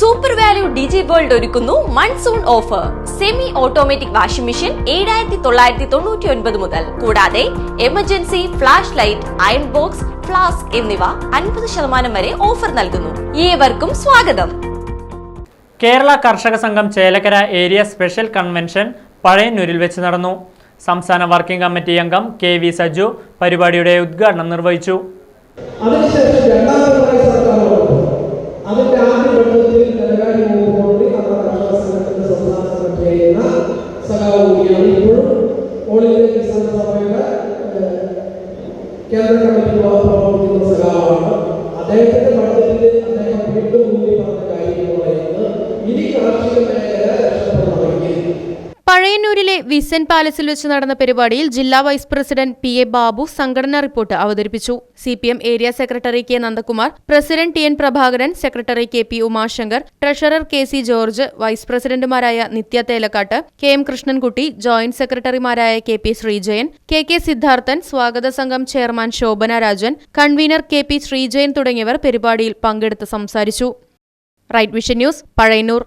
Super Value Digi World ഒരുക്കുന്നു monsoon offer semi automatic washing machine ഏഴായിരത്തി തൊള്ളായിരത്തി തൊണ്ണൂറ്റി ഒൻപത് മുതൽ. കൂടാതെ emergency flash light iron box flask എന്നിവ അൻപത് ശതമാനം വരെ ഓഫർ നൽകുന്നു. ഏവർക്കും സ്വാഗതം. Kerala Karshaka Sangham Chelakkara area special convention പഴയന്നൂരിൽ വെച്ച് നടന്നു. സംസ്ഥാന വർക്കിംഗ് കമ്മിറ്റി അംഗം കെ വി സജു പരിപാടിയുടെ ഉദ്ഘാടനം നിർവഹിച്ചു. അതിനുശേഷം സഖാവ് കൂടിയാണ് ഇപ്പോഴും ഓൾ ഇന്ത്യ കിസാൻ സഭയുടെ കേന്ദ്ര കമ്മിറ്റി പ്രവർത്തിക്കുന്ന സഖാവാണ് അദ്ദേഹത്തിന്റെ ബഡ്ജറ്റിൽ അദ്ദേഹം വീണ്ടും മുന്നിൽ പറഞ്ഞ കാര്യം എന്ന് പറയുന്നത് ഇനി കാർഷിക മേഖല പഴയന്നൂരിലെ വിസൻ പാലസിൽ വെച്ച് നടന്ന പരിപാടിയിൽ ജില്ലാ vice president P A Babu സംഘടനാ റിപ്പോർട്ട് അവതരിപ്പിച്ചു. C P M area secretary K Nandakumar president T N Prabhakaran secretary K P Umashankar treasurer K C George vice പ്രസിഡന്റുമാരായ Nitya Thelakkattu K M Krishnankutty joint സെക്രട്ടറിമാരായ K P Sreejayan K K Siddharthan സ്വാഗത സംഘം chairman Shobhana Rajan convener K P Sreejayan തുടങ്ങിയവർ പരിപാടിയിൽ പങ്കെടുത്ത് സംസാരിച്ചു. Right Vision News Pazhayannur.